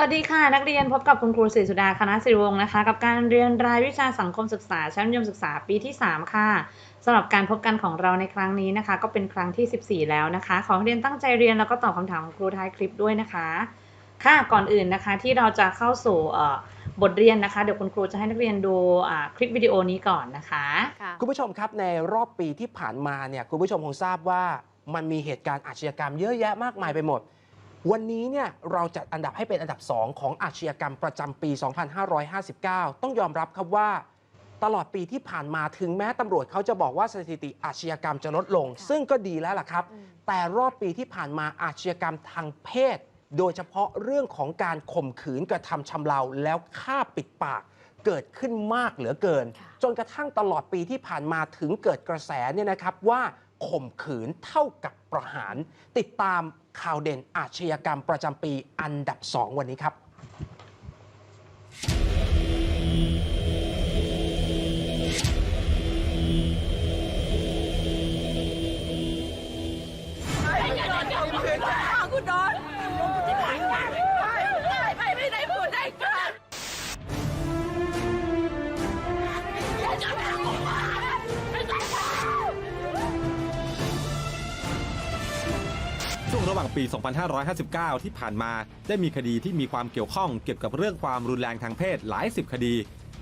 สวัสดีค่ะ นักเรียนพบกับคุณครูศรีสุดาคณะศิริวงศ์นะคะ กับการเรียนรายวิชาสังคมศึกษาชั้นมัธยมศึกษาปีที่ 3 ค่ะสำหรับการพบกันของเราในครั้งนี้นะคะ ก็เป็นครั้งที่ 14 แล้วนะคะ ขอให้นักเรียนตั้งใจเรียนแล้วก็ตอบคำถามของครูท้ายคลิปด้วยนะคะ ค่ะก่อนอื่นนะคะที่เราจะเข้าสู่เอ่อบทเรียนนะคะ เดี๋ยวคุณครูจะให้นักเรียนดูอ่าคลิปวิดีโอนี้ก่อนนะคะค่ะคุณผู้ชมครับในรอบปีที่ผ่านมาเนี่ยคุณผู้ชมคงทราบว่ามันมีเหตุการณ์อาชญากรรมเยอะแยะมากมายไปหมด วันนี้เนี่ยเราจัดอันดับให้เป็นอันดับ 2 ของอาชญากรรมประจำปี 2559 ต้องยอมรับครับว่า ตลอดปีที่ผ่านมาถึงแม้ตำรวจเขาจะบอกว่าสถิติอาชญากรรมจะลดลงค่ะซึ่งก็ดีแล้วล่ะครับอืมแต่รอบปีที่ผ่านมาอาชญากรรมทางเพศ โดยเฉพาะเรื่องของการข่มขืนกระทำชำเราแล้วฆ่าปิดปากเกิดขึ้นมากเหลือเกินค่ะจนกระทั่งตลอดปีที่ผ่านมาถึงเกิดกระแสเนี่ยนะครับว่า ข่มขืนเท่ากับประหาร ติดตามข่าวเด่นอาชญากรรมประจำปีอันดับ 2 วันนี้ครับคุณโดน หว่างปี 2559 ที่ผ่านมาได้มีคดีที่มีความเกี่ยวข้องเกี่ยวกับเรื่องความรุนแรงทางเพศหลายสิบคดี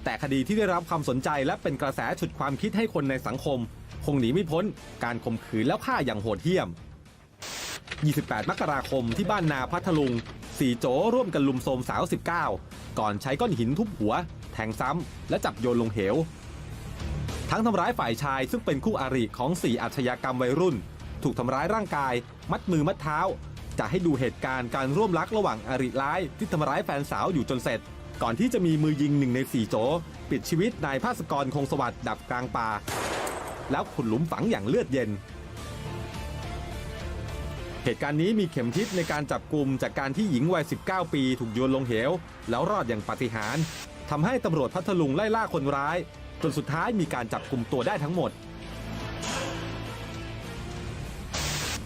แต่คดีที่ได้รับความสนใจและเป็นกระแสฉุดความคิดให้คนในสังคม คงหนีไม่พ้น การข่มขืนแล้วฆ่าอย่างโหดเหี้ยม 28 มกราคมที่บ้านนาพัทลุงสี่โจร่วมกันลุมโทมสาว 19 ก่อนใช้ก้อนหินทุบหัว แทงซ้ำ และจับโยนลงเหว ทั้งทำร้ายฝ่ายชายซึ่งเป็นคู่อาริของสี่อาชญากรรมวัยรุ่น ถูกทำร้ายร่างกาย มัดมือมัดเท้า จะให้ดูเหตุการณ์การร่วมลักระหว่างอริร้ายที่ทำร้ายแฟนสาวอยู่จนเสร็จ ก่อนที่จะมีมือยิงหนึ่งในสี่โจ ปิดชีวิตนายภาสกรคงสวัสดิ์ดับกลางป่า แล้วขุดหลุมฝังอย่างเลือดเย็นเหตุการณ์นี้มีเข็มทิศในการจับกลุ่มจากการที่หญิงวัย 19 ปีถูกโยนลงเหว แล้วรอดอย่างปาฏิหาริย์ทำให้ตำรวจพัทลุงไล่ล่าคนร้าย จนสุดท้ายมีการจับกลุ่มตัวได้ทั้งหมด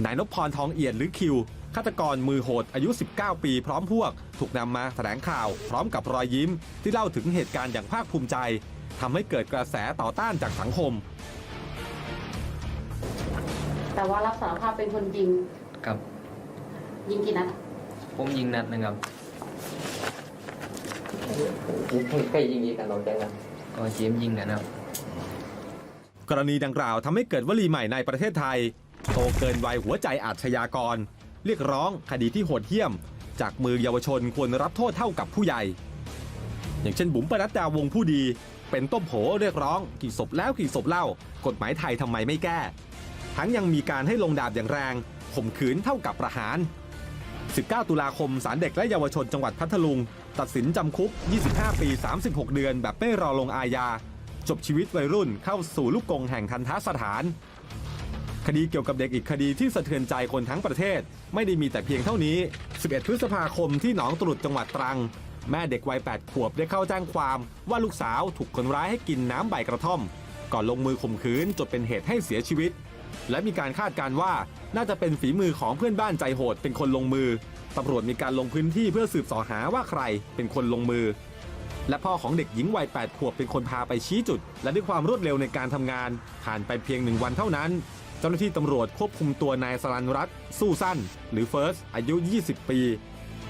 นายนพพรทองเอียดหรือคิวฆาตกรมือโหดอายุ 19 ปีพร้อมพวก ถูกนำมาแถลงข่าว พร้อมกับรอยยิ้ม ที่เล่าถึงเหตุการณ์อย่างภาคภูมิใจทำให้เกิดกระแสต่อต้านจากสังคม แต่ว่ารับสารภาพเป็นคนยิงครับ ยิงกี่นัดผมยิงนัดหนะครับใครยิงกันน้องแจ้งนะก็เจมส์ยิงนะครับ กรณีดังกล่าวทำให้เกิดวลีใหม่ในประเทศไทย โตเกินวัยหัวใจอาชญากร เรียกร้องคดีที่โหดเหี้ยม จากมือเยาวชนควรรับโทษเท่ากับผู้ใหญ่ อย่างเช่นบุ๋มปนัดดาวงผู้ดี เป็นต้มโผเรียกร้องกี่ศพแล้วกี่ศพเล่า กฎหมายไทยทำไมไม่แก้ ทั้งยังมีการให้ลงดาบอย่างแรงข่มขืนเท่ากับประหาร 19 ตุลาคมศาลเด็กและเยาวชนจังหวัดพัทลุง ตัดสินจำคุก 25 ปี 36 เดือนแบบไม่รอลงอาญาจบชีวิตวัยรุ่นเข้าสู่ลูกกงแห่งทันทสถาน คดีเกี่ยวกับเด็กอีกคดีที่สะเทือนใจคนทั้งประเทศ ไม่ได้มีแต่เพียงเท่านี้ 11 พฤษภาคมที่หนองตรุษจังหวัดตรัง แม่เด็กวัย 8 ขวบได้เข้าแจ้งความว่าลูกสาวถูกคนร้ายให้กินน้ำใบกระท่อม ก่อนลงมือข่มขืนจนเป็นเหตุให้เสียชีวิต และมีการคาดการณ์ว่าน่าจะเป็นฝีมือของเพื่อนบ้านใจโหดเป็นคนลงมือตำรวจมีการลงพื้นที่เพื่อสืบสอหาว่าใครเป็นคนลงมือ และพ่อของเด็กหญิงวัย 8 ขวบเป็นคนพาไปชี้จุด และด้วยความรวดเร็วในการทำงานผ่านไปเพียงหนึ่งวันเท่านั้น เจ้าหน้าที่ตำรวจควบคุมตัวนายสรันรัตน์สู้สั้น หรือเฟิร์สอายุ 20 ปี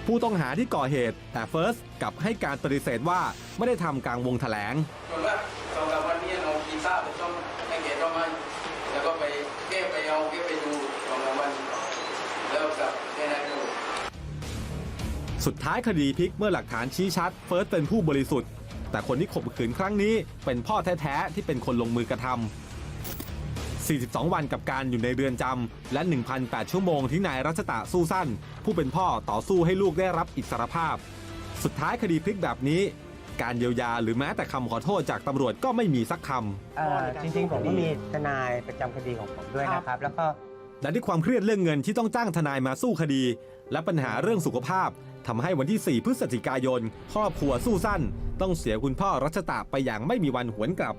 ผู้ต้องหาที่ก่อเหตุ แต่เฟิร์สกลับให้การปฏิเสธว่าไม่ได้ทำกลางวงแถลงส่วนว่าสองสามวันนี้เอาพิซซ่าไปต้มให้แกต้มให้แล้วก็ไปแก้ไปเอาแก้ไปดูสองสามวันแล้วกลับแค่นั้นเองสุดท้ายคดีพลิกเมื่อหลักฐานชี้ชัด เฟิร์สเป็นผู้บริสุทธิ์ แต่คนที่ข่มขืนครั้งนี้เป็นพ่อแท้ๆที่เป็นคนลงมือกระทำ 42 วันกับการอยู่ในเรือนจำ และ 1,008 ชั่วโมงที่นายรัชตะสู้สั้น ผู้เป็นพ่อต่อสู้ให้ลูกได้รับอิสรภาพ สุดท้ายคดีพลิกแบบนี้ การเยียวยาหรือแม้แต่คำขอโทษจากตำรวจก็ไม่มีสักคำ เอ่อจริงๆ ผมก็มีทนายประจำคดีของผมด้วยนะครับ แล้วก็และด้วยความเครียดเรื่องเงินที่ต้องจ้างทนายมาสู้คดี และปัญหาเรื่องสุขภาพทำให้วันที่ 4 พฤศจิกายน ครอบครัวสู้สั้น ต้องเสียคุณพ่อรัชตะไปอย่างไม่มีวันหวนกลับ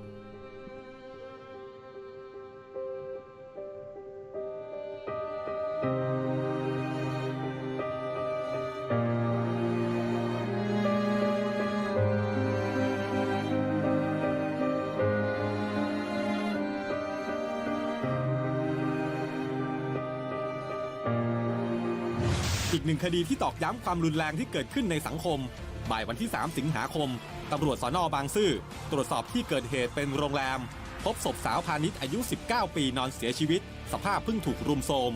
นึ่งคดีที่ตอกย้ำความรุนแรงที่เกิดขึ้นในสังคม บ่ายวันที่ 3 สิงหาคม ตำรวจสอนอบางซื่อ ตรวจสอบที่เกิดเหตุเป็นโรงแรม พบศพสาวพาณิชย์อายุ 19 ปีนอนเสียชีวิต สภาพเพิ่งถูกรุมโทรม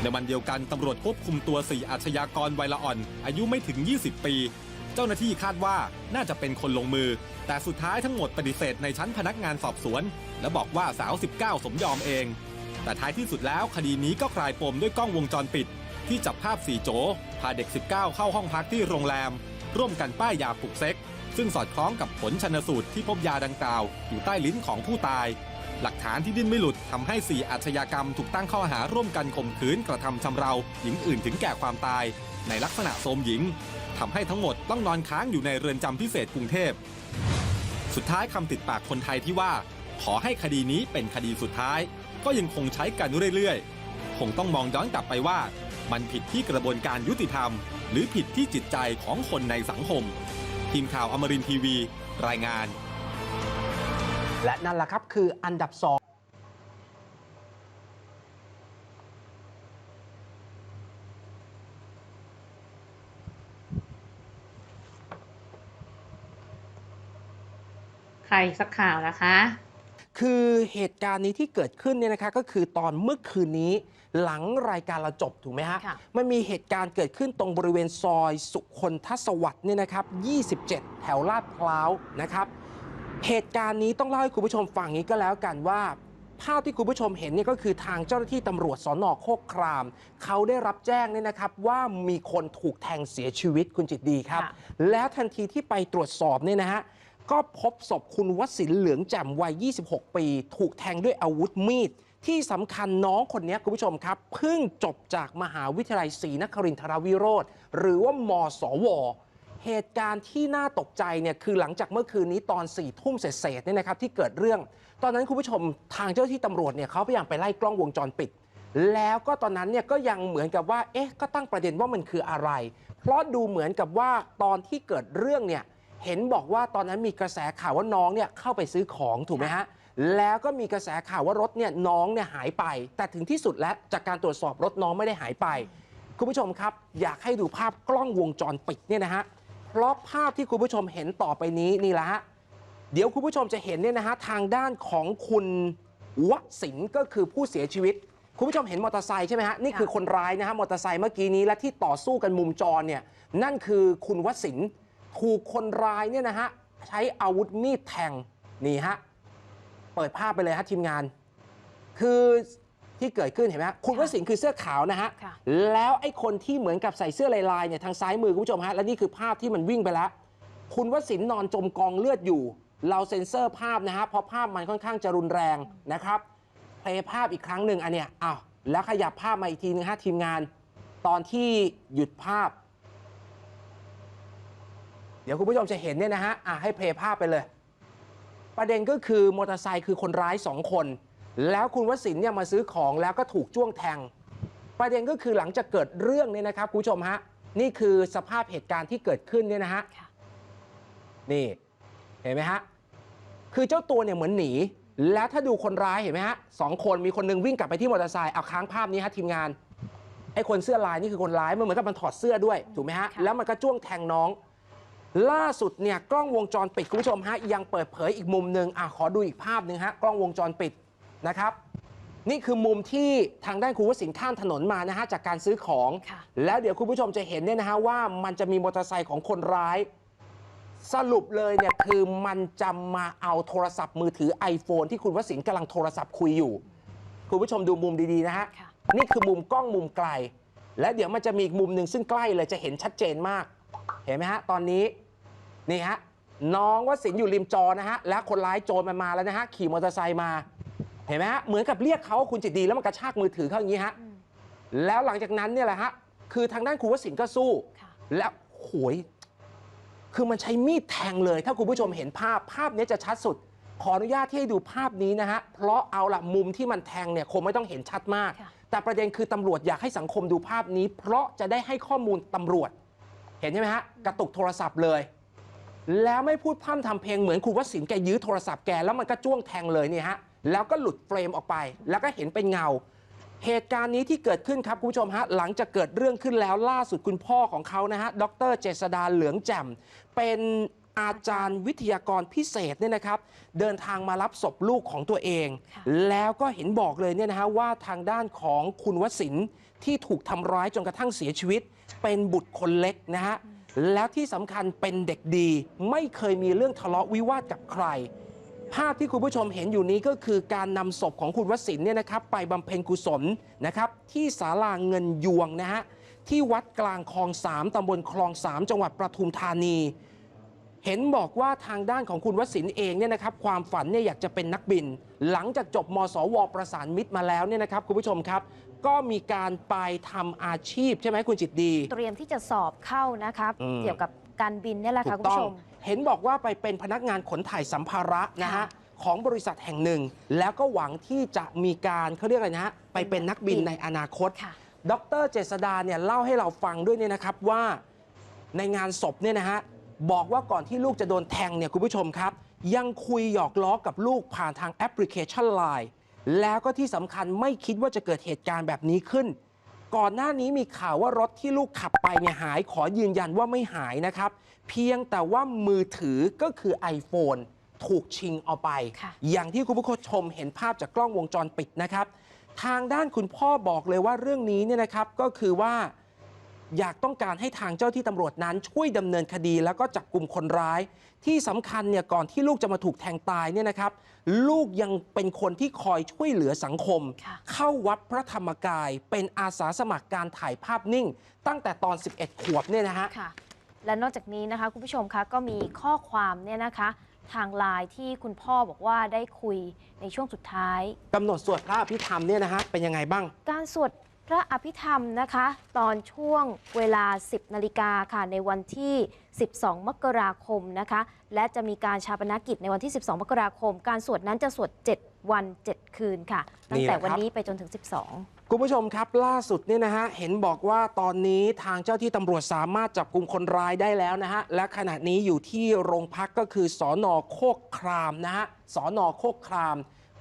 ในวันเดียวกันตำรวจควบคุมตัว4อาชญากรวัยละอ่อน อายุไม่ถึง 20 ปี เจ้าหน้าที่คาดว่าน่าจะเป็นคนลงมือ แต่สุดท้ายทั้งหมดปฏิเสธในชั้นพนักงานสอบสวน และบอกว่าสาว 19 สมยอมเอง แต่ท้ายที่สุดแล้วคดีนี้ก็คลายปมด้วยกล้องวงจรปิด ที่จับภาพสี่โจพาเด็ก 19 เข้าห้องพักที่โรงแรม ร่วมกันป้ายยาปลุกเซ็ก ซึ่งสอดคล้องกับผลชนสูตรที่พบยาดังกล่าว อยู่ใต้ลิ้นของผู้ตาย หลักฐานที่ดิ้นไม่หลุดทำให้ 4 อาชญากรรมถูกตั้งข้อหาร่วมกันข่มขืนกระทำชำเราหญิงอื่นถึงแก่ความตาย ในลักษณะโทมหญิงทำให้ทั้งหมดต้องนอนค้างอยู่ในเรือนจำพิเศษกรุงเทพ สุดท้ายคำติดปากคนไทยที่ว่า ขอให้คดีนี้เป็นคดีสุดท้าย ก็ยังคงใช้กันเรื่อยๆ คงต้องมองย้อนกลับไปว่า มันผิดที่กระบวนการยุติธรรม หรือผิดที่จิตใจของคนในสังคม ทีมข่าวอมรินทร์ทีวี รายงาน และนั่นแหละครับคืออันดับสองใครสักข่าวนะคะ คือเหตุการณ์นี้ที่เกิดขึ้นเนี่ยนะคะก็คือตอนเมื่อคืนนี้หลังรายการเราจบถูกไหมฮะค่ะมันมีเหตุการณ์เกิดขึ้นตรงบริเวณซอยสุคนทศวรรษเนี่ยนะครับ 27 แถวลาดพร้าวนะครับ เหตุการณ์นี้ต้องเล่าให้คุณผู้ชมฟังอย่างนี้ก็แล้วกันว่า ภาพที่คุณผู้ชมเห็นเนี่ยก็คือทางเจ้าหน้าที่ตำรวจสอนอโคกคราม เขาได้รับแจ้งเนี่ยนะครับ ว่ามีคนถูกแทงเสียชีวิตคุณจิตดีครับค่ะแล้วทันทีที่ไปตรวจสอบเนี่ยนะฮะ ก็พบศพคุณวสินเหลืองแจ่มวัย 26 ปี ถูกแทงด้วยอาวุธมีด ที่สำคัญน้องคนนี้คุณผู้ชมครับ เพิ่งจบจากมหาวิทยาลัยศรีนครินทรวิโรธหรือว่ามสว เหตุการณ์ที่น่าตกใจเนี่ยคือหลังจากเมื่อคืนนี้ตอน4ี่ทุ่มเศษๆเนี่ยนะครับที่เกิดเรื่อง ตอนนั้นคุณผู้ชมทางเจ้าหน้าที่ตำรวจเนี่ยเขาพยายามไปไล่กล้องวงจรปิด แล้วก็ตอนนั้นเนี่ยก็ยังเหมือนกับว่าเอ๊ะก็ตั้งประเด็นว่ามันคืออะไร เพราะดูเหมือนกับว่าตอนที่เกิดเรื่องเนี่ย เห็นบอกว่าตอนนั้นมีกระแสข่าวว่าน้องเนี่ยเข้าไปซื้อของถูกไหมฮะ แล้วก็มีกระแสข่าวว่ารถเนี่ยน้องเนี่ยหายไป แต่ถึงที่สุดแล้วจากการตรวจสอบรถน้องไม่ได้หายไป คุณผู้ชมครับ อยากให้ดูภาพกล้องวงจรปิดเนี่ยนะฮะเพราะภาพที่คุณผู้ชมเห็นต่อไปนี้นี่แหละฮะเดี๋ยวคุณผู้ชมจะเห็นเนี่ยนะฮะทางด้านของคุณวสินทร์ก็คือผู้เสียชีวิต คุณผู้ชมเห็นมอเตอร์ไซค์ใช่ไหมฮะนี่คือคนร้ายนะฮะมอเตอร์ไซค์เมื่อกี้นี้และที่ต่อสู้กันมุมจรเนี่ยนั่นคือคุณวสินทร์ ถูกคนร้ายเนี่ยนะฮะใช้อาวุธมีดแทงนี่ฮะเปิดภาพไปเลยฮะทีมงาน คือที่เกิดขึ้นเห็นไหมฮะคุณวสินทร์คือเสื้อขาวนะฮะค่ะแล้วไอ้คนที่เหมือนกับใส่เสื้อลายๆเนี่ยทางซ้ายมือคุณผู้ชมฮะและนี่คือภาพที่มันวิ่งไปแล้ว คุณวสินทร์นอนจมกองเลือดอยู่ เราเซ็นเซอร์ภาพนะฮะเพราะภาพมันค่อนข้างจะรุนแรงนะครับเพลย์ภาพอีกครั้งหนึ่งอันเนี้ยอ้าวแล้วขยับภาพมาอีกทีนึงฮะทีมงาน ตอนที่หยุดภาพ เดี๋ยวคุณผู้ชมจะเห็นเนี่ยนะฮะอะให้เพลย์ภาพไปเลย ประเด็นก็คือมอเตอร์ไซค์คือคนร้ายสองคน แล้วคุณวสินทร์เนี่ยมาซื้อของแล้วก็ถูกจ้วงแทง ประเด็นก็คือหลังจากเกิดเรื่องเนี่ยนะครับคุณผู้ชมฮะนี่คือสภาพเหตุการณ์ที่เกิดขึ้นเนี่ยนะฮะค่ะนี่เห็นไหมฮะคือเจ้าตัวเนี่ยเหมือนหนี แล้วถ้าดูคนร้ายเห็นไหมฮะสองคนมีคนหนึงวิ่งกลับไปที่มอเตอร์ไซค์เอาค้างภาพนี้ฮะทีมงานไอ้คนเสื้อลายนี่คือคนร้ายมันเหมือนกับมันถอดเสื้อด้วยถูกไหมฮะค่ะแล้วมันก็จ้วงแทงน้อง ล่าสุดเนี่ยกล้องวงจรปิดคุณผู้ชมฮะยังเปิดเผยอีกมุมหนึ่งอะขอดูอีกภาพหนึ่งฮะกล้องวงจรปิดนะครับ นี่คือมุมที่ทางด้านคุณวสินทร์ข้ามถนนมานะฮะจากการซื้อของค่ะแล้วเดี๋ยวคุณผู้ชมจะเห็นเนี่ยนะฮะว่ามันจะมีมอเตอร์ไซค์ของคนร้าย สรุปเลยเนี่ยคือมันจะมาเอาโทรศัพท์มือถือ iPhone ที่คุณวสินทร์กำลังโทรศัพท์คุยอยู่ คุณผู้ชมดูมุมดีๆนะฮะค่ะนี่คือมุมกล้องมุมไกล และเดี๋ยวมันจะมีอีกมุมหนึ่งซึ่งใกล้เลยจะเห็นชัดเจนมาก เห็นไหมฮะตอนนี้ นี่ฮะน้องวสินทร์อยู่ริมจอนะฮะแล้วคนร้ายโจรมันมาแล้วนะฮะขี่มอเตอร์ไซค์มา เห็นไหมฮะเหมือนกับเรียกเขาว่าคุณจิตดีแล้วมันกระชากมือถือเขาอย่างนี้ฮะอืมแล้วหลังจากนั้นเนี่ยแหละฮะคือทางด้านคุณวสินทร์ก็สู้ค่ะแล้วโหยคือมันใช้มีดแทงเลย ถ้าคุณผู้ชมเห็นภาพภาพนี้จะชัดสุด ขออนุญาตที่ให้ดูภาพนี้นะฮะเพราะเอาละมุมที่มันแทงเนี่ยคงไม่ต้องเห็นชัดมากค่ะแต่ประเด็นคือตำรวจอยากให้สังคมดูภาพนี้ เพราะจะได้ให้ข้อมูลตำรวจ เห็นใช่ไหมฮะกระตุกโทรศัพท์เลย แล้วไม่พูดพร่ำทำเพลงเหมือนครูวสินทร์แกยื้อโทรศัพท์แกแล้วมันก็จ้วงแทงเลยเนี่ยฮะแล้วก็หลุดเฟรมออกไป แล้วก็เห็นเป็นเงา เหตุการณ์นี้ที่เกิดขึ้นครับคุณผู้ชมฮะหลังจากเกิดเรื่องขึ้นแล้วล่าสุดคุณพ่อของเขานะฮะดรเจษดาเหลืองแจ่มเป็นอาจารย์วิทยากรพิเศษเนี่ยนะครับ เดินทางมารับศพลูกของตัวเองค่ะแล้วก็เห็นบอกเลยเนี่ยนะฮะว่าทางด้านของคุณวสินทร์ที่ถูกทำร้ายจนกระทั่งเสียชีวิต เป็นบุตรคนเล็กนะฮะ แล้วที่สำคัญเป็นเด็กดี ไม่เคยมีเรื่องทะเลาะวิวาทกับใคร ภาพที่คุณผู้ชมเห็นอยู่นี้ก็คือการนำศพของคุณวสินเนี่ยนะครับ ไปบำเพ็ญกุศลนะครับ ที่ศาลาเงินยวงนะฮะที่วัดกลางคลองสามตำบลคลองสามจังหวัดประทุมธานี เห็นบอกว่าทางด้านของคุณวสินเองเนี่ยนะครับความฝันเนี่ยอยากจะเป็นนักบิน หลังจากจบมสวประสานมิตรมาแล้วเนี่ยนะครับคุณผู้ชมครับ ก็มีการไปทำอาชีพใช่ไหมคุณจิตดี เตรียมที่จะสอบเข้านะครับ อืม เกี่ยวกับการบินเนี่ยแหละถูค่ะกคุณต้อผู้งชม เห็นบอกว่าไปเป็นพนักงานขนถ่ายสัมภาระนะฮะค่ะของบริษัทแห่งหนึ่ง แล้วก็หวังที่จะมีการเขาเรียกอะไรนะฮะไปเป็นนักบินในอนาคต ค่ะ ดรเจษดาเนี่ยเล่าให้เราฟังด้วยเนี่ยนะครับว่าในงานศพเนี่ยนะฮะบอกว่าก่อนที่ลูกจะโดนแทงเนี่ยคุณผู้ชมครับ ยังคุยหยอกล้อกับลูกผ่านทางแอปพลิเคชัน Line แล้วก็ที่สำคัญไม่คิดว่าจะเกิดเหตุการณ์แบบนี้ขึ้น ก่อนหน้านี้มีข่าวว่ารถที่ลูกขับไปเนี่ยหายขอยืนยันว่าไม่หายนะครับ เพียงแต่ว่ามือถือก็คือ iPhone ถูกชิงเอาไป ค่ะ อย่างที่คุณผู้ชมเห็นภาพจากกล้องวงจรปิดนะครับ ทางด้านคุณพ่อบอกเลยว่าเรื่องนี้เนี่ยนะครับก็คือว่า อยากต้องการให้ทางเจ้าที่ตำรวจนั้นช่วยดำเนินคดี แล้วก็จับกลุ่มคนร้าย ที่สำคัญเนี่ยก่อนที่ลูกจะมาถูกแทงตายเนี่ยนะครับ ลูกยังเป็นคนที่คอยช่วยเหลือสังคมค่ะเข้าวัดพระธรรมกาย เป็นอาสาสมัครการถ่ายภาพนิ่ง ตั้งแต่ตอน 11 ขวบเนี่ยนะฮะค่ะ และนอกจากนี้นะคะคุณผู้ชมคะก็มีข้อความเนี่ยนะคะทางไลน์ที่คุณพ่อบอกว่าได้คุยในช่วงสุดท้าย กำหนดสวดพระอภิธรรมเนี่ยนะฮะเป็นยังไงบ้าง การสวด พระอภิธรรมนะคะ ตอนช่วงเวลา 10นาฬิกาค่ะในวันที่ 12 มกราคมนะคะ และจะมีการชาปนกิจในวันที่ 12 มกราคม การสวดนั้นจะสวด 7 วัน 7 คืนค่ะ ตั้งแต่วันนี้ไปจนถึง 12 คุณผู้ชมครับล่าสุดเนี่ยนะฮะ เห็นบอกว่าตอนนี้ทางเจ้าที่ตำรวจสามารถจับกลุ่มคนร้ายได้แล้วนะฮะ และขณะนี้อยู่ที่โรงพักก็คือสอนอโคกครามนะฮะสอนอโคกคราม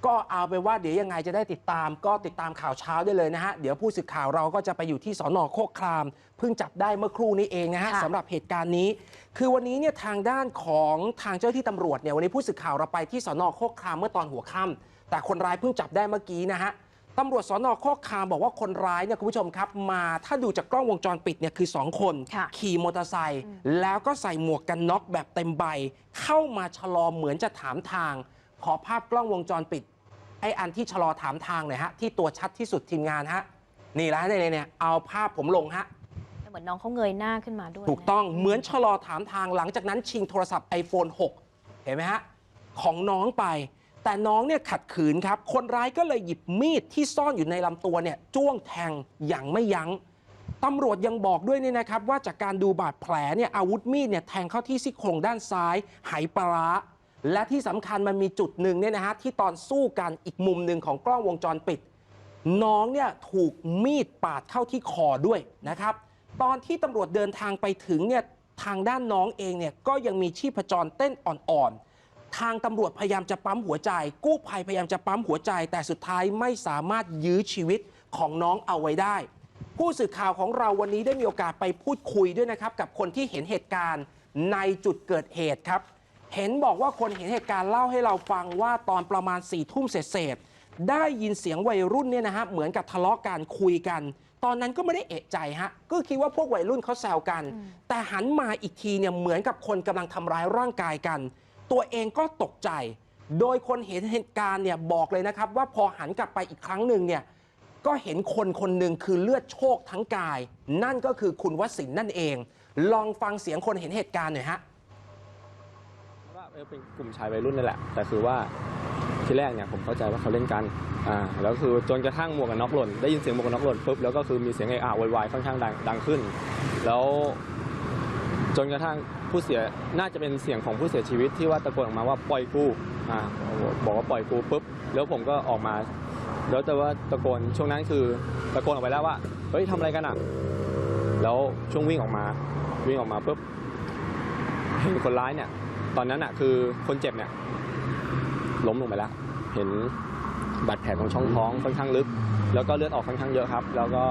ก็เอาไปนว่าเดี๋ยวยังไงจะได้ติดตาม ก็ติดตามข่าวเช้าได้เลยนะฮะ เดี๋ยวผู้สื่อข่าวเราก็จะไปอยู่ที่สอนอโคกคราม เพิ่งจับได้เมื่อครู่นี้เองนะฮะค่ะ สำหรับเหตุการณ์นี้ คือวันนี้เนี่ยทางด้านของทางเจ้าที่ตำรวจเนี่ยวันนี้ผู้สื่อข่าวเราไปที่สอนอโคกครามเมื่อตอนหัวค่ำแต่คนร้ายเพิ่งจับได้เมื่อกี้นะฮะตำรวจสอนอโคกคามบอกว่าคนร้ายเนี่ยคุณผู้ชมครับ มาถ้าดูจากกล้องวงจรปิดเนี่ยคือ2คน ค่ะ ขี่มอเตอร์ไซค์แล้วก็ใส่หมวกกันน็อกแบบเต็มใบ เข้ามาชะลอเหมือนจะถามทาง ขอภาพกล้องวงจรปิดไอ้อันที่ชะลอถามทางหน่อยฮะที่ตัวชัดที่สุดทีมงานฮะนี่แล้วเนี่ยเนี่ยเอาภาพผมลงฮะเหมือนน้องเขาเงยหน้าขึ้นมาด้วยถูกต้องเหมือนชะลอถามทางหลังจากนั้นชิงโทรศัพท์ iPhone 6 เห็นไหมฮะของน้องไป แต่น้องเนี่ยขัดขืนครับ คนร้ายก็เลยหยิบมีดที่ซ่อนอยู่ในลำตัวเนี่ยจ้วงแทงอย่างไม่ยัง้งตำรวจยังบอกด้วยเนี่ยนะครับ ว่าจากการดูบาดแผลเนี่ยอาวุธมีดเนี่ยแทงเข้าที่ซี่โครงด้านซ้าย ไหปลาร้า และที่สำคัญมันมีจุดหนึ่งเนี่ยนะฮะที่ตอนสู้กันอีกมุมหนึ่งของกล้องวงจรปิด น้องเนี่ยถูกมีดปาดเข้าที่คอด้วยนะครับ ตอนที่ตำรวจเดินทางไปถึงเนี่ยทางด้านน้องเองเนี่ยก็ยังมีชีพจรเต้นอ่อนๆ ทางตำรวจพยายามจะปั๊มหัวใจ กู้ภัยพยายามจะปั๊มหัวใจ แต่สุดท้ายไม่สามารถยื้อชีวิตของน้องเอาไว้ได้ ผู้สื่อข่าวของเราวันนี้ได้มีโอกาสไปพูดคุยด้วยนะครับ กับคนที่เห็นเหตุการณ์ในจุดเกิดเหตุครับ เห็นบอกว่าคนเห็นเหตุการณ์เล่าให้เราฟังว่าตอนประมาณ4ี่ทุ่มเศษๆได้ยินเสียงวัยรุ่นเนี่ยนะฮะเหมือนกับทะเลาะกันคุยกัน ตอนนั้นก็ไม่ได้เอะใจฮะก็คิดว่าพวกวัยรุ่นเขาแซวกัน แต่หันมาอีกทีเนี่ยเหมือนกับคนกำลังทำร้ายร่างกายกัน ตัวเองก็ตกใจ โดยคนเห็นเหตุการณ์เนี่ยบอกเลยนะครับ ว่าพอหันกลับไปอีกครั้งหนึ่งเนี่ยก็เห็นคนคนหนึ่งคือเลือดโชกทั้งกาย นั่นก็คือคุณวสินทร์นั่นเอง ลองฟังเสียงคนเห็นเหตุการณ์หน่อยฮะว่า เป็นกลุ่มชายวัยรุ่นนี่แหละ แต่คือว่าที่แรกเนี่ยผมเข้าใจว่าเขาเล่นกัน อ่า แล้วคือจนกระทั่งหมวกกันน็อกหล่น ได้ยินเสียงหมวกกันน็อกหล่นปุ๊บ แล้วก็คือมีเสียงไออาร์วายค่อนข้างดังดังขึ้น แล้ว จนกระทั่งผู้เสีย น่าจะเป็นเสียงของผู้เสียชีวิตที่ว่าตะโกนออกมาว่าปล่อยกู อ่า บอกว่าปล่อยกูปุ๊บ แล้วผมก็ออกมา แล้วแต่ว่าตะโกนช่วงนั้นคือตะโกนออกไปแล้วว่า เฮ้ยทำอะไรกันอะ แล้วช่วงวิ่งออกมา วิ่งออกมาปุ๊บ เห็นคนร้ายเนี่ย ตอนนั้นอะคือคนเจ็บเนี่ยล้มลงไปแล้ว เห็นบาดแผลตรงช่องท้องค่อนข้างลึก แล้วก็เลือดออกค่อนข้างเยอะครับ แล้วก็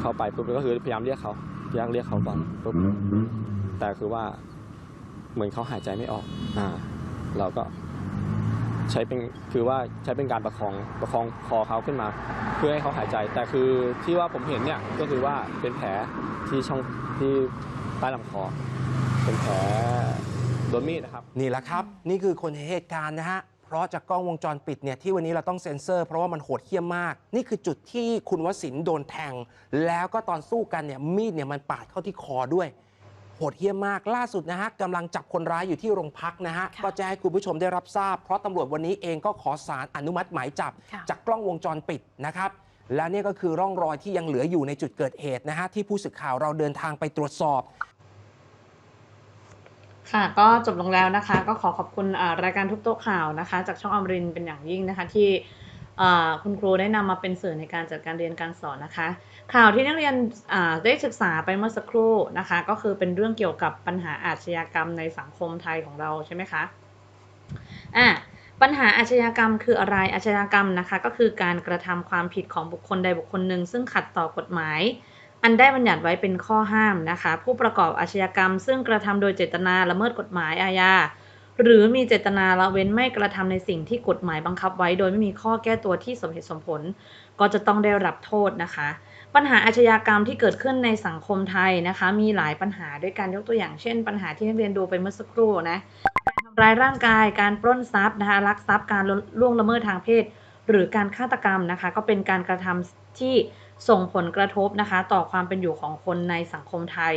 เข้าไปปุ๊บก็คือพยายามเรียกเขาพยายามเรียกเขาก่อนปุ๊บแต่คือว่าเหมือนเขาหายใจไม่ออกอ่าเราก็ใช้เป็นคือว่าใช้เป็นการประคองประคองคอเขาขึ้นมา เพื่อให้เขาหายใจ แต่คือที่ว่าผมเห็นเนี่ยก็คือว่าเป็นแผลที่ช่องที่ใต้ลำคอเป็นแผล ดนมีดนะครับ นี่แหละครับ นี่คือคนเห็นเหตุการณ์นะฮะ เพราะจากกล้องวงจรปิดเนี่ยที่วันนี้เราต้องเซ็นเซอร์เพราะว่ามันโหดเหี้ยมมาก นี่คือจุดที่คุณวสินทร์โดนแทง แล้วก็ตอนสู้กันเนี่ยมีดเนี่ยมันปาดเข้าที่คอด้วย โหดเหี้ยมมากล่าสุดนะฮะกำลังจับคนร้ายอยู่ที่โรงพักนะฮะ ค่ะก็จะให้คุณผู้ชมได้รับทราบ เพราะตำรวจวันนี้เองก็ขอสารอนุมัติหมายจับ ค่ะ จากกล้องวงจรปิดนะครับ และนี่ก็คือร่องรอยที่ยังเหลืออยู่ในจุดเกิดเหตุนะฮะที่ผู้สื่อข่าวเราเดินทางไปตรวจสอบ ค่ะก็จบลงแล้วนะคะ ก็ขอขอบคุณรายการทุกโต๊ะข่าวนะคะ จากช่องอมรินเป็นอย่างยิ่งนะคะที่คุณครูได้นำมาเป็นสื่อในการจัดการเรียนการสอนนะคะ ข่าวที่นักเรียนได้ศึกษาไปเมื่อสักครู่นะคะ ก็คือเป็นเรื่องเกี่ยวกับปัญหาอาชญากรรมในสังคมไทยของเราใช่ไหมคะอะปัญหาอาชญากรรมคืออะไรอาชญากรรมนะคะ ก็คือการกระทำความผิดของบุคคลใดบุคคลหนึ่งซึ่งขัดต่อกฎหมาย อันได้บัญญัติไว้เป็นข้อห้ามนะคะ ผู้ประกอบอาชญากรรม ซึ่งกระทำโดยเจตนาละเมิดกฎหมายอาญาหรือมีเจตนาละเว้นไม่กระทำในสิ่งที่กฎหมายบังคับไว้ โดยไม่มีข้อแก้ตัวที่สมเหตุสมผล ก็จะต้องได้รับโทษนะคะ ปัญหาอาชญากรรมที่เกิดขึ้นในสังคมไทยนะคะ มีหลายปัญหาด้วยการยกตัวอย่างเช่น ปัญหาที่นักเรียนดูไปเมื่อสักครู่นะการทำร้ายร่างกายการปล้นทรัพย์นะคะลักทรัพย์การล่วงละเมิดทางเพศ หรือการฆาตกรรมนะคะ ก็เป็นการกระทำที่ ส่งผลกระทบนะคะ ต่อความเป็นอยู่ของคนในสังคมไทย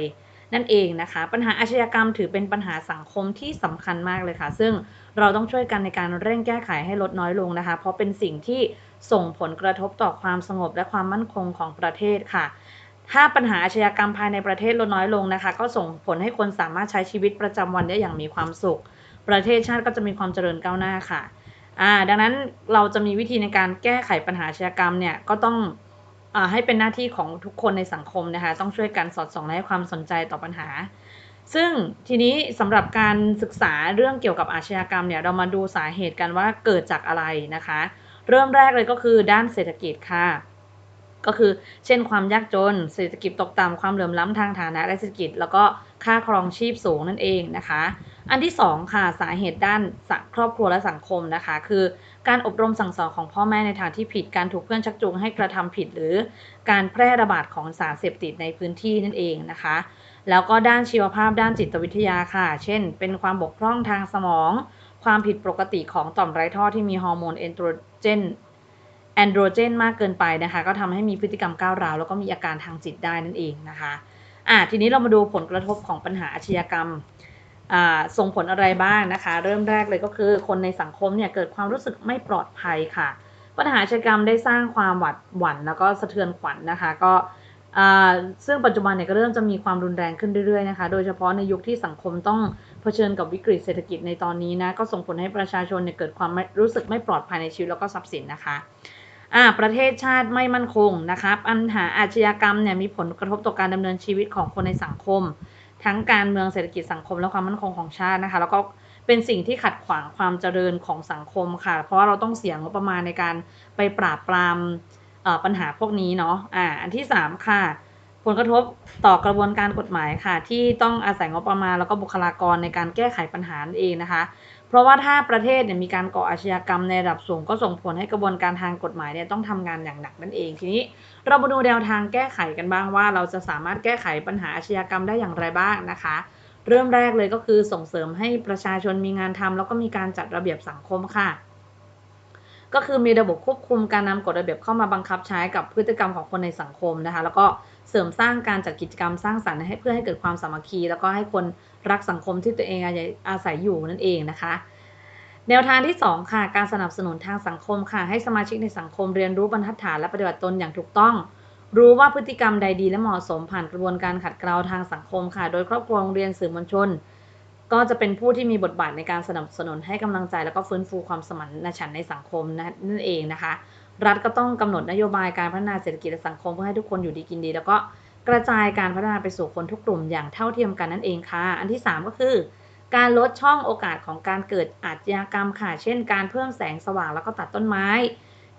นั่นเองนะคะ ปัญหาอาชญากรรมถือเป็นปัญหาสังคมที่สำคัญมากเลยค่ะ ซึ่งเราต้องช่วยกันในการเร่งแก้ไขให้ลดน้อยลงนะคะ เพราะเป็นสิ่งที่ส่งผลกระทบต่อความสงบและความมั่นคงของประเทศค่ะถ้าปัญหาอาชญากรรมภายในประเทศลดน้อยลงนะคะ ก็ส่งผลให้คนสามารถใช้ชีวิตประจำวันได้อย่างมีความสุข ประเทศชาติก็จะมีความเจริญก้าวหน้าค่ะ อ่า ดังนั้นเราจะมีวิธีในการแก้ไขปัญหาอาชญากรรมเนี่ยก็ต้อง ให้เป็นหน้าที่ของทุกคนในสังคมนะคะ ต้องช่วยกันสอดส่องและให้ความสนใจต่อปัญหา ซึ่งทีนี้สำหรับการศึกษาเรื่องเกี่ยวกับอาชญากรรมเนี่ยเรามาดูสาเหตุกันว่าเกิดจากอะไรนะคะ เริ่มแรกเลยก็คือด้านเศรษฐกิจค่ะ ก็คือเช่นความยากจน เศรษฐกิจตกต่ำความเหลื่อมล้ำทางฐานะและเศรษฐกิจ แล้วก็ค่าครองชีพสูงนั่นเองนะคะ อันที่สองค่ะสาเหตุด้านสัง ครอบครัวและสังคมนะคะ คือการอบรมสั่งสอนของพ่อแม่ในทางที่ผิดการถูกเพื่อนชักจูงให้กระทำผิด หรือการแพร่ระบาดของสารเสพติดในพื้นที่นั่นเองนะคะ แล้วก็ด้านชีวภาพด้านจิตวิทยาค่ะ เช่น เป็นความบกพร่องทางสมอง ความผิดปกติของต่อมไร้ท่อที่มีฮอร์โมนเอนโทรเจนแอนโดรเจนมากเกินไปนะคะ ก็ทำให้มีพฤติกรรมก้าวร้าวแล้วก็มีอาการทางจิตได้นั่นเองนะคะอะทีนี้เรามาดูผลกระทบของปัญหาอาชญากรรม ส่งผลอะไรบ้างนะคะ เริ่มแรกเลยก็คือคนในสังคมเนี่ยเกิดความรู้สึกไม่ปลอดภัยค่ะ ปัญหาอาชญากรรมได้สร้างความหวาดหวั่นแล้วก็สะเทือนขวัญนะคะ ก็ซึ่งปัจจุบันเนี่ยก็เริ่มจะมีความรุนแรงขึ้นเรื่อยๆนะคะ โดยเฉพาะในยุคที่สังคมต้องเผชิญกับวิกฤตเศรษฐกิจในตอนนี้นะก็ส่งผลให้ประชาชนเนี่ยเกิดความรู้สึกไม่ปลอดภัยในชีวิตแล้วก็ทรัพย์สินนะคะอ่าประเทศชาติไม่มั่นคงนะคะปัญหาอาชญากรรมเนี่ยมีผลกระทบต่อการดำเนินชีวิตของคนในสังคม ทั้งการเมืองเศรษฐกิจสังคมและความมั่นคงของชาตินะคะ แล้วก็เป็นสิ่งที่ขัดขวางความเจริญของสังคมค่ะ เพราะว่าเราต้องเสียงบประมาณในการไปปราบปรามปัญหาพวกนี้เนาะอ่าอันที่สามค่ะ ผลกระทบต่อกระบวนการกฎหมายค่ะ ที่ต้องอาศัยงบประมาณแล้วก็บุคลากรในการแก้ไขปัญหาเองนะคะ เพราะว่าถ้าประเทศเนี่ยมีการก่ออาชญากรรมในระดับสูงก็ส่งผลให้กระบวนการทางกฎหมายเนี่ยต้องทำงานอย่างหนักนั่นเอง ทีนี้เรามาดูแนวทางแก้ไขกันบ้างว่า เราจะสามารถแก้ไขปัญหาอาชญากรรมได้อย่างไรบ้างนะคะ เริ่มแรกเลยก็คือส่งเสริมให้ประชาชนมีงานทำแล้วก็มีการจัดระเบียบสังคมค่ะก็คือมีระบบควบคุมการนำกฎระเบียบเข้ามาบังคับใช้กับพฤติกรรมของคนในสังคมนะคะ แล้วก็ เสริมสร้างการจัดกิจกรรมสร้างสรรค์ให้เพื่อให้เกิดความสามัคคี แล้วก็ให้คนรักสังคมที่ตัวเองอาศัยอยู่นั่นเองนะคะ แนวทางที่ 2 ค่ะ การสนับสนุนทางสังคมค่ะ ให้สมาชิกในสังคมเรียนรู้บรรทัดฐานและปฏิบัติตนอย่างถูกต้อง รู้ว่าพฤติกรรมใดดีและเหมาะสมผ่านกระบวนการขัดเกลาทางสังคมค่ะ โดยครอบครัวโรงเรียนสื่อมวลชน ก็จะเป็นผู้ที่มีบทบาทในการสนับสนุนให้กำลังใจ แล้วก็ฟื้นฟูความสมานฉันท์ในสังคมนั่นเองนะคะ รัฐก็ต้องกำหนดนโยบายการพัฒนาเศรษฐกิจและสังคมเพื่อให้ทุกคนอยู่ดีกินดี แล้วก็กระจายการพัฒนาไปสู่คนทุกกลุ่มอย่างเท่าเทียมกันนั่นเองค่ะ อันที่ 3 ก็คือ การลดช่องโอกาสของการเกิดอาชญากรรมค่ะ เช่น การเพิ่มแสงสว่างแล้วก็ตัดต้นไม้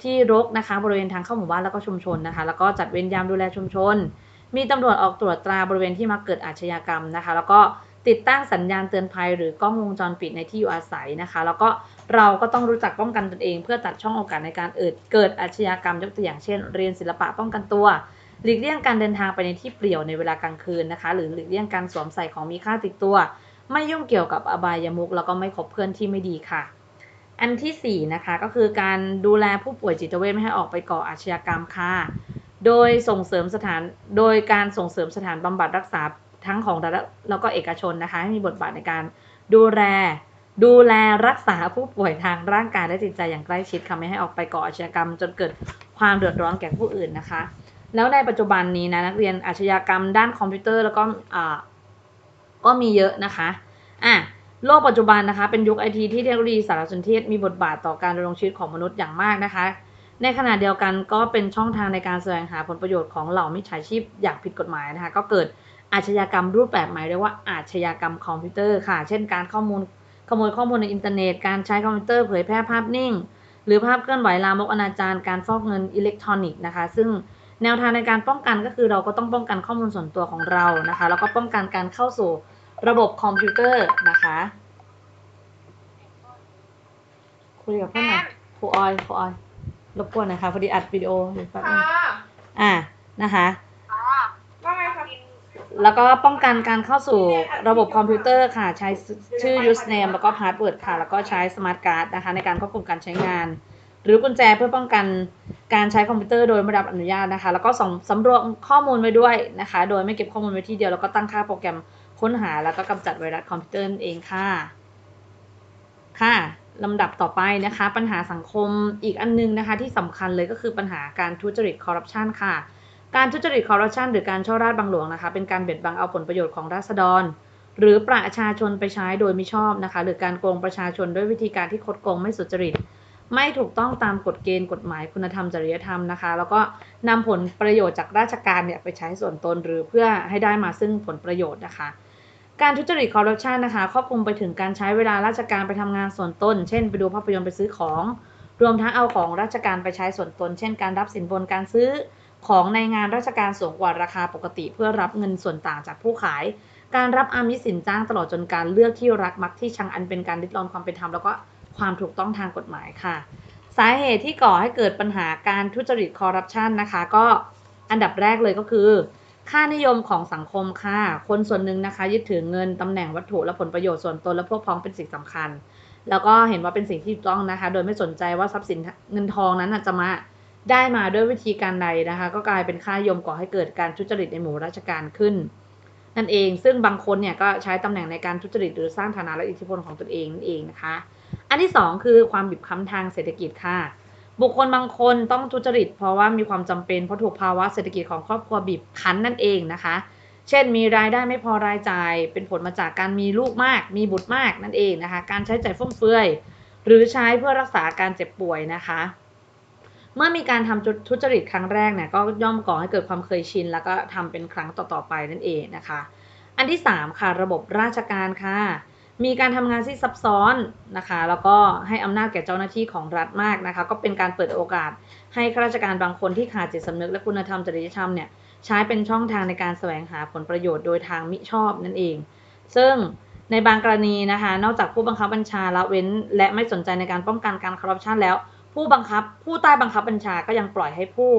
ที่รกนะคะ บริเวณทางเข้าหมู่บ้านแล้วก็ชุมชนนะคะ แล้วก็จัดเวรยามดูแลชุมชน มีตำรวจออกตรวจตราบริเวณที่มักเกิดอาชญากรรมนะคะ แล้วก็ ติดตั้งสัญญาณเตือนภัย หรือกล้องวงจรปิดในที่อยู่อาศัยนะคะ แล้วก็เราก็ต้องรู้จักป้องกันตนเอง เพื่อตัดช่องโอกาสในการเกิดเกิดอาชญากรรมยกตัวอย่างเช่น เรียนศิลปะป้องกันตัว หลีกเลี่ยงการเดินทางไปในที่เปลี่ยวในเวลากลางคืนนะคะ หรือหลีกเลี่ยงการสวมใส่ของมีค่าติดตัว ไม่ยุ่งเกี่ยวกับอบายามุขแล้วก็ไม่คบเพื่อนที่ไม่ดีค่ะ อันที่4นะคะก็คือการดูแลผู้ป่วยจิตเวชไม่ให้ออกไปก่ออาชญากรรมค่ะโดยส่งเสริมสถาน โดยการส่งเสริมสถานบำบัดรักษา ทั้งของรัฐแล้วก็เอกชนนะคะให้มีบทบาทในการดูแลดูแลรักษาผู้ป่วยทางร่างกายและจิตใจอย่างใกล้ชิดค่ะไม่ให้ออกไปก่ออาชญากรรม จนเกิดความเดือดร้อนแก่ผู้อื่นนะคะ แล้วในปัจจุบันนี้นะนักเรียนอาชญากรรมด้านคอมพิวเตอร์แล้วก็อ่าก็มีเยอะนะคะอะโลกปัจจุบันนะคะ เป็นยุคไอทีที่เทคโนโลยีสารสนเทศมีบทบาทต่อการดำรงชีวิตของมนุษย์อย่างมากนะคะ ในขณะเดียวกันก็เป็นช่องทางในการแสวงหาผลประโยชน์ของเหล่ามิจฉาชีพอย่างผิดกฎหมายนะคะ ก็เกิด อาชญากรรมรูปแบบใหม่เรียกว่าอาชญากรรมคอมพิวเตอร์ค่ะ เช่นการข้อมูลขโมยข้อมูลในอินเทอร์เน็ต การใช้คอมพิวเตอร์เผยแพร่ภาพนิ่ง หรือภาพเคลื่อนไหวลามกอนาจารการฟอกเงินอิเล็กทรอนิกส์นะคะ ซึ่งแนวทางในการป้องกันก็คือเราก็ต้องป้องกันข้อมูลส่วนตัวของเรานะคะ แล้วก็ป้องกันการเข้าสู่ระบบคอมพิวเตอร์นะคะคุยกับเพื่อนหน่อยครูออยครูออยรบกวนหนะคะพอดีอัดวิดีโออยู่แป๊บนึงอ่านะคะว่าไงคะ แล้วก็ป้องกันการเข้าสู่ระบบคอมพิวเตอร์ค่ะ ใช้ชื่อ username แล้วก็ password ค่ะ แล้วก็ใช้ smart card นะคะ ในการควบคุมการใช้งาน หรือกุญแจเพื่อป้องกันการใช้คอมพิวเตอร์โดยไม่ได้รับอนุญาตนะคะ แล้วก็สำสำรวจข้อมูลไว้ด้วยนะคะ โดยไม่เก็บข้อมูลไว้ที่เดียว แล้วก็ตั้งค่าโปรแกรมค้นหา แล้วก็กำจัดไวรัสคอมพิวเตอร์นั่นเองค่ะ ค่ะลำดับต่อไปนะคะ ปัญหาสังคมอีกอันนึงนะคะ ที่สำคัญเลยก็คือปัญหาการทุจริตคอร์รัปชันค่ะ การทุจริตคอร์รัปชันหรือการช่อราชบังหลวงนะคะ เป็นการเบียดบังเอาผลประโยชน์ของราษฎร หรือประชาชนไปใช้โดยมิชอบนะคะ หรือการโกงประชาชนด้วยวิธีการที่คดโกงไม่สุจริต ไม่ถูกต้องตามกฎเกณฑ์กฎหมายคุณธรรมจริยธรรมนะคะ แล้วก็นำผลประโยชน์จากราชการเนี่ยไปใช้ส่วนตนหรือเพื่อให้ได้มาซึ่งผลประโยชน์นะคะการทุจริตคอร์รัปชันนะคะครอบคลุมไปถึงการใช้เวลาราชการไปทำงานส่วนตน เช่น ไปดูภาพยนตร์ไปซื้อของ รวมทั้งเอาของราชการไปใช้ส่วนตน เช่น การรับสินบนการซื้อ ของในงานราชการสูงกว่าราคาปกติ เพื่อรับเงินส่วนต่างจากผู้ขาย การรับอามิสินจ้างตลอดจนการเลือกที่รักมักที่ชังอันเป็นการริดรอนความเป็นธรรมแล้วก็ความถูกต้องทางกฎหมายค่ะ สาเหตุที่ก่อให้เกิดปัญหาการทุจริตคอร์รัปชันนะคะ ก็อันดับแรกเลยก็คือ ค่านิยมของสังคมค่ะ คนส่วนหนึ่งนะคะ ยึดถือเงินตำแหน่งวัตถุและผลประโยชน์ส่วนตนและพวกพ้องเป็นสิ่งสำคัญ แล้วก็เห็นว่าเป็นสิ่งที่ถูกต้องนะคะ โดยไม่สนใจว่าทรัพย์สินเงินทองนั้นจะมา ได้มาด้วยวิธีการใดนะคะ ก็กลายเป็นค่านิยมก่อให้เกิดการทุจริตในหมู่ราชการขึ้น นั่นเองซึ่งบางคนเนี่ยก็ใช้ตำแหน่งในการทุจริตหรือสร้างฐานะและอิทธิพลของตนเองนั่นเองนะคะ อันที่สองคือความบีบคั้นทางเศรษฐกิจค่ะ บุคคลบางคนต้องทุจริต เพราะว่ามีความจำเป็นเพราะถูกภาวะเศรษฐกิจของครอบครัวบีบคั้นนั่นเองนะคะ เช่น มีรายได้ไม่พอรายจ่าย เป็นผลมาจากการมีลูกมาก มีบุตรมากนั่นเองนะคะ การใช้จ่ายฟุ่มเฟือย หรือใช้เพื่อรักษาการเจ็บป่วยนะคะ เมื่อมีการทำทุจริตครั้งแรกเนี่ยก็ย่อมก่อให้เกิดความเคยชิน แล้วก็ทำเป็นครั้งต่อๆไปนั่นเองนะคะ อันที่ 3 ค่ะระบบราชการค่ะ มีการทำงานที่ซับซ้อนนะคะ แล้วก็ให้อำนาจแก่เจ้าหน้าที่ของรัฐมากนะคะ ก็เป็นการเปิดโอกาส ให้ข้าราชการบางคนที่ขาดจิตสำนึกและคุณธรรมจริยธรรมเนี่ยใช้เป็นช่องทางในการแสวงหาผลประโยชน์โดยทางมิชอบนั่นเอง ซึ่งในบางกรณีนะคะ นอกจากผู้บังคับบัญชาละเว้น และไม่สนใจในการป้องกันการคอร์รัปชันแล้ว ผู้บังคับ ผู้ใต้บังคับบัญชาก็ยังปล่อยให้ผู้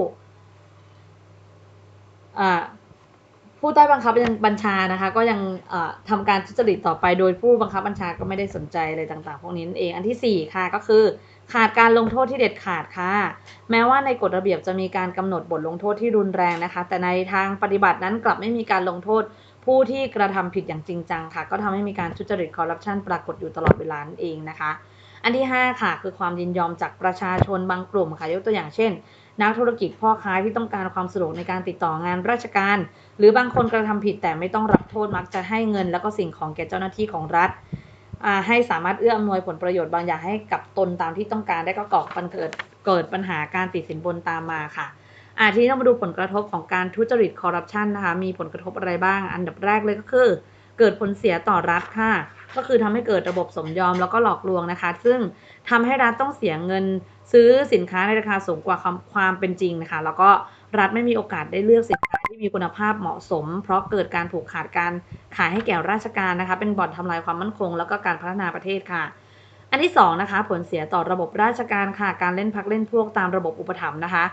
ผู้ใต้บังคับบัญชานะคะ ก็ยังเอ่อทำการทุจริตต่อไปโดยผู้บังคับบัญชาก็ไม่ได้สนใจอะไรต่างๆ พวกนี้นั่นเองอันที่ 4 ค่ะก็คือขาดการลงโทษที่เด็ดขาดค่ะ แม้ว่าในกฎระเบียบจะมีการกำหนดบทลงโทษที่รุนแรงนะคะ แต่ในทางปฏิบัตินั้นกลับไม่มีการลงโทษผู้ที่กระทำผิดอย่างจริงจังค่ะ ก็ทำให้มีการทุจริตคอร์รัปชันปรากฏอยู่ตลอดเวลานั่นเองนะคะ อันที่ 5 ค่ะ คือความยินยอมจากประชาชนบางกลุ่มค่ะยกตัวอย่างเช่น นักธุรกิจพ่อค้าที่ต้องการความสะดวกในการติดต่องานราชการ หรือบางคนกระทำผิดแต่ไม่ต้องรับโทษมักจะให้เงิน แล้วก็สิ่งของแก่เจ้าหน้าที่ของรัฐให้สามารถเอื้ออำนวยผลประโยชน์บางอย่างให้กับตนตามที่ต้องการได้ก็ก่อปัญเกิดเกิดปัญหาการติดสินบนตามมาค่ะอาทีนี้เรามาดูผลกระทบของการทุจริตคอร์รัปชันนะคะ มีผลกระทบอะไรบ้าง อันดับแรกเลยก็คือ เกิดผลเสียต่อรัฐค่ะ ก็คือทำให้เกิดระบบสมยอมแล้วก็หลอกลวงนะคะ ซึ่งทำให้รัฐต้องเสียเงินซื้อสินค้าในราคาสูงกว่าความความเป็นจริงนะคะ แล้วก็รัฐไม่มีโอกาสได้เลือกสินค้าที่มีคุณภาพเหมาะสม เพราะเกิดการผูกขาดการขายให้แก่ราชการนะคะ เป็นบ่อนทำลายความมั่นคง แล้วก็การพัฒนาประเทศค่ะ อันที่สองนะคะผลเสียต่อระบบราชการค่ะ การเล่นพักเล่นพวกตามระบบอุปถัมภ์นะคะ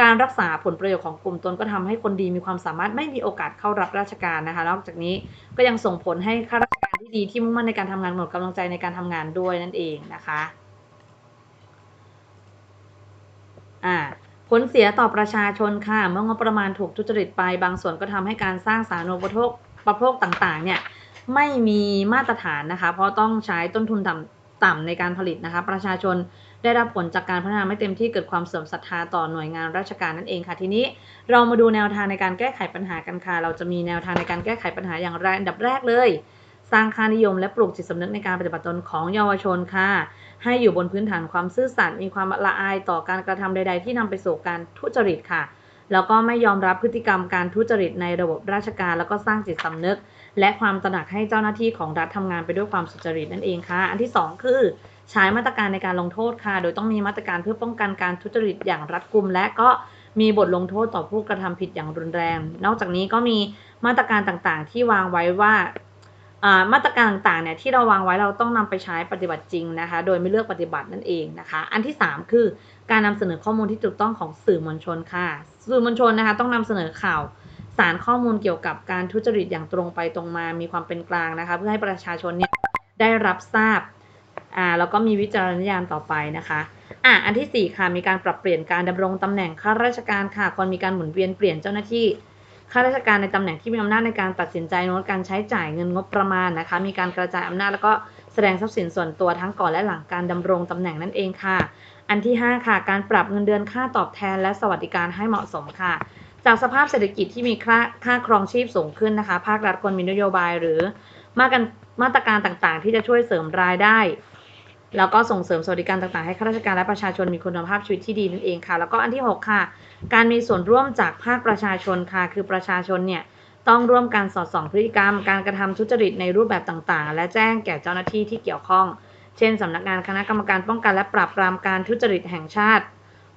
การรักษาผลประโยชน์ของกลุ่มตนก็ทำให้คนดีมีความสามารถไม่มีโอกาสเข้ารับราชการนะคะนอกจากนี้ก็ยังส่งผลให้ข้าราชการที่ดีที่มุ่งมั่นในการทำงานหมดกำลังใจในการทำงานด้วยนั่นเองนะคะอ่าผลเสียต่อประชาชนค่ะเมื่องบประมาณถูกทุจริตไป บางส่วนก็ทำให้การสร้างสาธารณูปโภคประโภคต่างๆเนี่ยไม่มีมาตรฐานนะคะ เพราะต้องใช้ต้นทุนต่ำ ต่ำในการผลิตนะคะ ประชาชนได้รับผลจากการพัฒนาไม่เต็มที่เกิดความเสื่อมศรัทธาต่อหน่วยงานราชการนั่นเองค่ะทีนี้เรามาดูแนวทางในการแก้ไขปัญหากันค่ะ เราจะมีแนวทางในการแก้ไขปัญหาอย่างไรอันดับแรกเลย สร้างค่านิยมและปลูกจิตสำนึกในการปฏิบัติตนของเยาวชนค่ะ ให้อยู่บนพื้นฐานความซื่อสัตย์มีความละอายต่อการกระทำใด ๆ ที่นำไปสู่การทุจริตค่ะแล้วก็ไม่ยอมรับพฤติกรรมการทุจริตในระบบราชการ แล้วก็สร้างจิตสำนึก และความตระหนักให้เจ้าหน้าที่ของรัฐทำงานไปด้วยความสุจริตนั่นเองค่ะ อันที่สองคือ ใช้มาตรการในการลงโทษค่ะ โดยต้องมีมาตรการเพื่อป้องกันการทุจริตอย่างรัดกุม และก็มีบทลงโทษต่อผู้กระทำผิดอย่างรุนแรง นอกจากนี้ก็มีมาตรการต่างๆ ที่วางไว้ว่ามาตรการต่างๆเนี่ยที่เราวางไว้เราต้องนำไปใช้ปฏิบัติจริงนะคะ โดยไม่เลือกปฏิบัตินั่นเองนะคะ อันที่ 3 คือการนำเสนอข้อมูลที่ถูกต้องของสื่อมวลชนค่ะ สื่อมวลชนนะคะต้องนำเสนอข่าว สารข้อมูลเกี่ยวกับการทุจริตอย่างตรงไปตรงมา มีความเป็นกลางนะคะ เพื่อให้ประชาชนเนี่ยได้รับทราบอ่าแล้วก็มีวิจารณญาณต่อไปนะคะอะอันที่ 4 ค่ะ มีการปรับเปลี่ยนการดำรงตำแหน่งข้าราชการค่ะควรมีการหมุนเวียนเปลี่ยนเจ้าหน้าที่ข้าราชการในตำแหน่งที่มีอำนาจในการตัดสินใจโน้ตการใช้จ่ายเงินงบประมาณนะคะ มีการกระจายอำนาจแล้วก็แสดงทรัพย์สินส่วนตัวทั้งก่อนและหลังการดำรงตำแหน่งนั่นเองค่ะ อันที่ 5 ค่ะ การปรับเงินเดือนค่าตอบแทนและสวัสดิการให้เหมาะสมค่ะ จากสภาพเศรษฐกิจที่มีค่าค่าครองชีพสูงขึ้นนะคะ ภาครัฐควรมีนโยบายหรือมาตรการมาตรการต่างๆ ที่จะช่วยเสริมรายได้ แล้วก็ส่งเสริมสวัสดิการต่างๆ ให้ข้าราชการและประชาชนมีคุณภาพชีวิตที่ดีนั่นเองค่ะ แล้วก็อันที่ 6 ค่ะ การมีส่วนร่วมจากภาคประชาชนค่ะ คือประชาชนเนี่ยต้องร่วมการสอดส่องพฤติกรรม การกระทำทุจริตในรูปแบบต่างๆ และแจ้งแก่เจ้าหน้าที่ที่เกี่ยวข้อง เช่นสำนักงานคณะกรรมการป้องกันและปราบปรามการทุจริตแห่งชาติ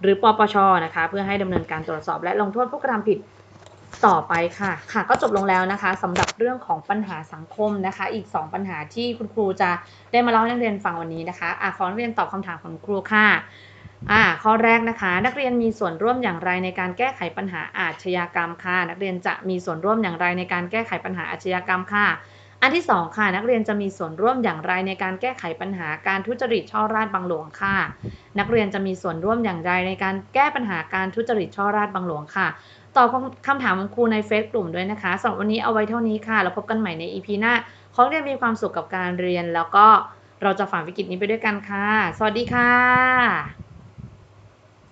หรือปปชนะคะ เพื่อให้ดำเนินการตรวจสอบและลงโทษผู้กระทำผิดต่อไปค่ะ ค่ะก็จบลงแล้วนะคะสำหรับเรื่องของปัญหาสังคมนะคะ อีก 2 ปัญหาที่คุณครูจะได้มาเล่าให้นักเรียนฟังวันนี้นะคะอะขอนักเรียนตอบคำถามของครูค่ะอ่าข้อแรกนะคะ นักเรียนมีส่วนร่วมอย่างไรในการแก้ไขปัญหาอาชญากรรมค่ะ นักเรียนจะมีส่วนร่วมอย่างไรในการแก้ไขปัญหาอาชญากรรมค่ะ อันที่สองค่ะ นักเรียนจะมีส่วนร่วมอย่างไรในการแก้ไขปัญหาการทุจริตช่อราชบังหลวงค่ะ นักเรียนจะมีส่วนร่วมอย่างไรในการแก้ปัญหาการทุจริตช่อราชบังหลวงค่ะตอบคำถามของครูในเฟซกลุ่มด้วยนะคะสำหรับวันนี้เอาไว้เท่านี้ค่ะ แล้วพบกันใหม่ใน EP หน้าขอให้เรียนมีความสุขกับการเรียน แล้วก็เราจะฝ่าวิกฤตนี้ไปด้วยกันค่ะ สวัสดีค่ะ